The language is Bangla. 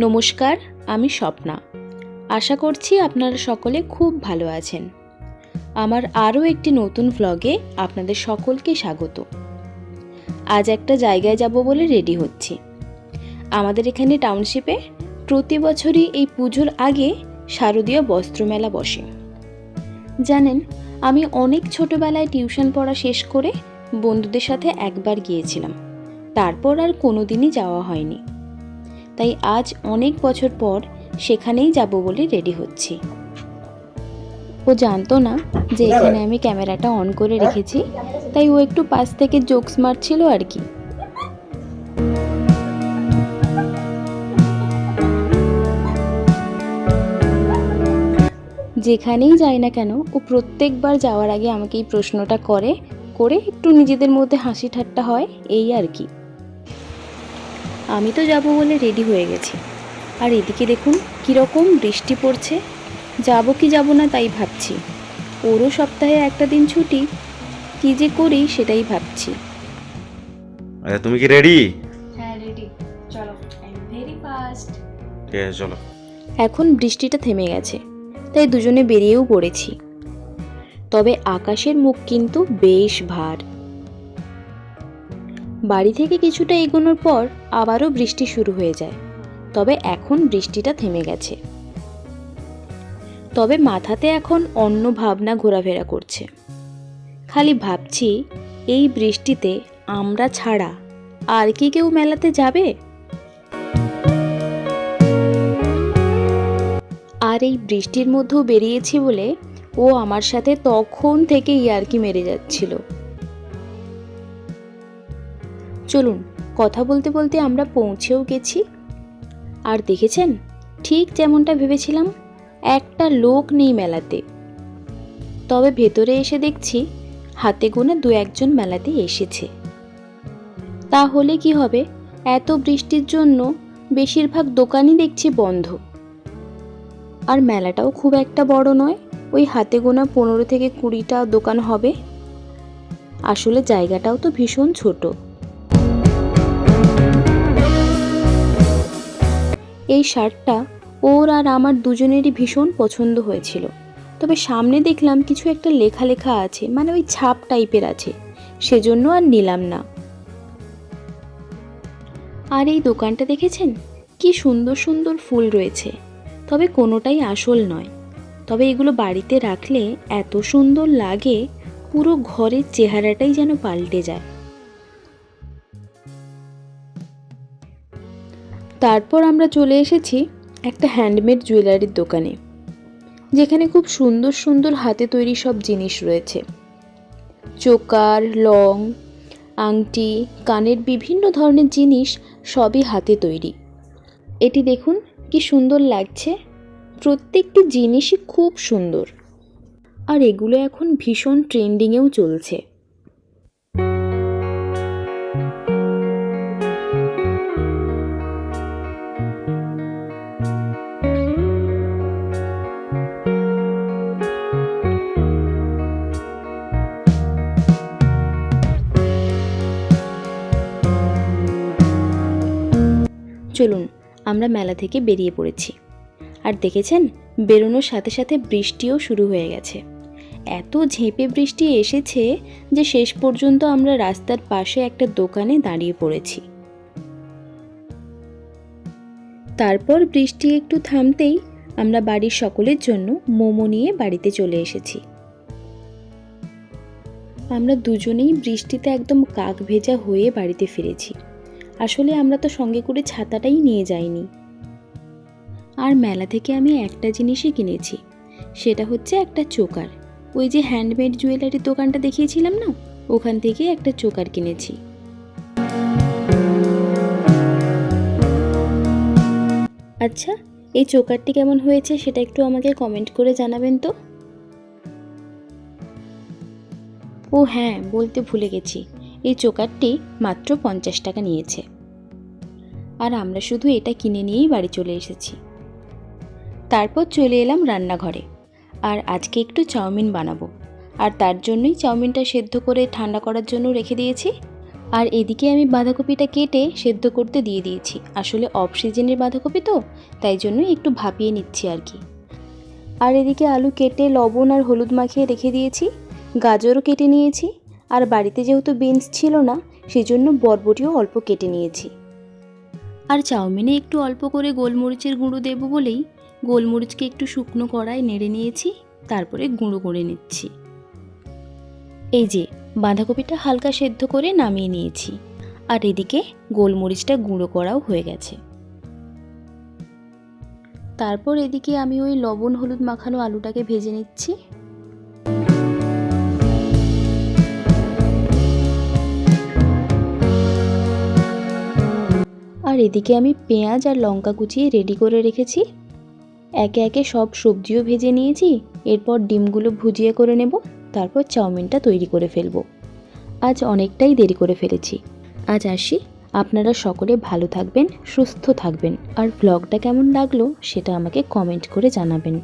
নমস্কার, আমি স্বপ্না। আশা করছি আপনারা সকলে খুব ভালো আছেন। আমার আরও একটি নতুন ভ্লগে আপনাদের সকলকে স্বাগত। আজ একটা জায়গায় যাব বলে রেডি হচ্ছি। আমাদের এখানে টাউনশিপে প্রতি বছরই এই পুজোর আগে শারদীয় বস্ত্রমেলা বসে। জানেন, আমি অনেক ছোটবেলায় টিউশন পড়া শেষ করে বন্ধুদের সাথে একবার গিয়েছিলাম। তারপর আর কোনোদিনই যাওয়া হয়নি। তাই আজ অনেক বছর পর সেখানেই যাব বলে রেডি হচ্ছি। ও জানতো না যে এখানে আমি ক্যামেরাটা অন করে রেখেছি, তাই ও একটু পাশ থেকে জোকস মারছিল আর কি। যেখানেই যাই না কেন, ও প্রত্যেকবার যাওয়ার আগে আমাকে এই প্রশ্নটা করে করে একটু নিজেদের মধ্যে হাসি ঠাট্টা হয়, এই আর কি। আমি তো যাব বলে রেডি হয়ে গেছি। আর এদিকে দেখুন কীরকম বৃষ্টি পড়ছে। যাব কি যাব না তাই ভাবছি। ওরও সপ্তাহে একটা দিন ছুটি কী যে করি সেটাই ভাবছি। আচ্ছা তুমি কি রেডি হ্যাঁ রেডি চলো ভেরি ফাস্ট ঠিক আছে চলো। এখন বৃষ্টিটা থেমে গেছে তাই দুজনে বেরিয়েও পড়েছি। তবে আকাশের মুখ কিন্তু বেশ ভার। বাড়ি থেকে কিছুটা এগোনোর পর আবারও বৃষ্টি শুরু হয়ে যায়। তবে এখন বৃষ্টিটা থেমে গেছে। তবে মাথাতে এখন অন্য ভাবনা ঘোরাফেরা করছে। খালি ভাবছি, এই বৃষ্টিতে আমরা ছাড়া আর কি কেউ মেলাতে যাবে? আর এই বৃষ্টির মধ্যেও বেরিয়েছি বলে ও আমার সাথে তখন থেকে ইয়ার্কি মেরে যাচ্ছিল। চলুন, কথা বলতে বলতে আমরা পৌঁছেও গেছি। আর দেখেছেন? ঠিক যেমনটা ভেবেছিলাম, একটা লোক নেই মেলাতে। তবে ভেতরে এসে দেখছি, হাতে গোনা দু একজন মেলাতে এসেছে। তাহলে কি হবে? এত বৃষ্টির জন্য বেশিরভাগ দোকানই দেখছি বন্ধ। আর মেলাটাও খুব একটা বড় নয়, ওই হাতে গোনা পনেরো থেকে কুড়িটা দোকান হবে। আসলে জায়গাটাও তো ভীষণ ছোট। এই শার্টটা ওর আর আমার দুজনেরই ভীষণ পছন্দ হয়েছিল। তবে সামনে দেখলাম কিছু একটা লেখা লেখা আছে মানে ওই ছাপ টাইপের আছে। সেজন্য আর নিলাম না। আর এই দোকানটা দেখেছেন? কি সুন্দর সুন্দর ফুল রয়েছে। তবে কোনোটাই আসল নয়। তবে এগুলো বাড়িতে রাখলে এত সুন্দর লাগে, পুরো ঘরের চেহারাটাই যেন পাল্টে যায়। তারপর আমরা চলে এসেছি একটা হ্যান্ডমেড জুয়েলারির দোকানে, যেখানে খুব সুন্দর সুন্দর হাতে তৈরি সব জিনিস রয়েছে। চোকার, লং, আংটি, কানের বিভিন্ন ধরনের জিনিস সবই হাতে তৈরি। এটি দেখুন কি সুন্দর লাগছে। প্রত্যেকটি জিনিসই খুব সুন্দর। আর এগুলো এখন ভীষণ ট্রেন্ডিংয়েও চলছে। চলুন, আমরা মেলা থেকে বেরিয়ে পড়েছি। আর দেখেছেন, বেরোনোর সাথে সাথে বৃষ্টিও শুরু হয়ে গেছে। এত ঝেঁপে বৃষ্টি এসেছে যে শেষ পর্যন্ত আমরা রাস্তার পাশে একটা দোকানে দাঁড়িয়ে পড়েছি। তারপর বৃষ্টি একটু থামতেই আমরা বাড়ির সকলের জন্য মোমো নিয়ে বাড়িতে চলে এসেছি। আমরা দুজনেই বৃষ্টিতে একদম কাক ভেজা হয়ে বাড়িতে ফিরেছি। আসলে আমরা তো সঙ্গে করে ছাতাটাই নিয়ে যাইনি। আর মেলা থেকে আমি একটা জিনিসই কিনেছি, সেটা হচ্ছে একটা চোকার। ওই যে হ্যান্ডমেড জুয়েলারির দোকানটা দেখিয়েছিলাম না? ওখান থেকে একটা চোকার কিনেছি। আচ্ছা এই চোকারটি কেমন হয়েছে সেটা একটু আমাকে কমেন্ট করে জানাবেন তো? ও হ্যাঁ বলতে ভুলে গেছি। এই চোকারটি মাত্র পঞ্চাশ টাকা নিয়েছে। আর আমরা শুধু এটা কিনে নিয়েই বাড়ি চলে এসেছি। তারপর চলে এলাম রান্নাঘরে। আর আজকে একটু চাউমিন বানাবো। আর তার জন্যই চাউমিনটা সেদ্ধ করে ঠান্ডা করার জন্য রেখে দিয়েছি। আর এদিকে আমি বাঁধাকপিটা কেটে সেদ্ধ করতে দিয়ে দিয়েছি। আসলে অফ সিজনের বাঁধাকপি তো, তাই জন্য একটু ভাপিয়ে নিচ্ছি আর কি। আর এদিকে আলু কেটে লবণ আর হলুদ মাখিয়ে রেখে দিয়েছি। গাজরও কেটে নিয়েছি। আর বাড়িতে যেহেতু বিনস ছিল না, সেজন্য বরবটিও অল্প কেটে নিয়েছি। আর চাউমিনে একটু অল্প করে গোলমরিচের গুঁড়ো দেবো বলেই গোলমরিচকে একটু শুকনো কড়ায় নেড়ে নিয়েছি, তারপরে গুঁড়ো করে নিচ্ছি। এই যে, বাঁধাকপিটা হালকা সেদ্ধ করে নামিয়ে নিয়েছি, আর এদিকে গোলমরিচটা গুঁড়ো করাও হয়ে গেছে। তারপর এদিকে আমি ওই লবণ, হলুদ মাখানো আলুটাকে ভেজে নিচ্ছি। এদিকে আমি পেঁয়াজ আর লঙ্কা কুচিয়ে রেডি করে রেখেছি। একে একে সব সবজিও ভেজে নিয়েছি। এরপর ডিমগুলো ভুজিয়ে করে নেব। তারপর চাউমিনটা তৈরি করে ফেলব। আজ অনেকটাই দেরি করে ফেলেছি। আজ আসি। আপনারা সকলে ভালো থাকবেন, সুস্থ থাকবেন। আর ব্লগটা কেমন লাগল সেটা আমাকে কমেন্ট করে জানাবেন।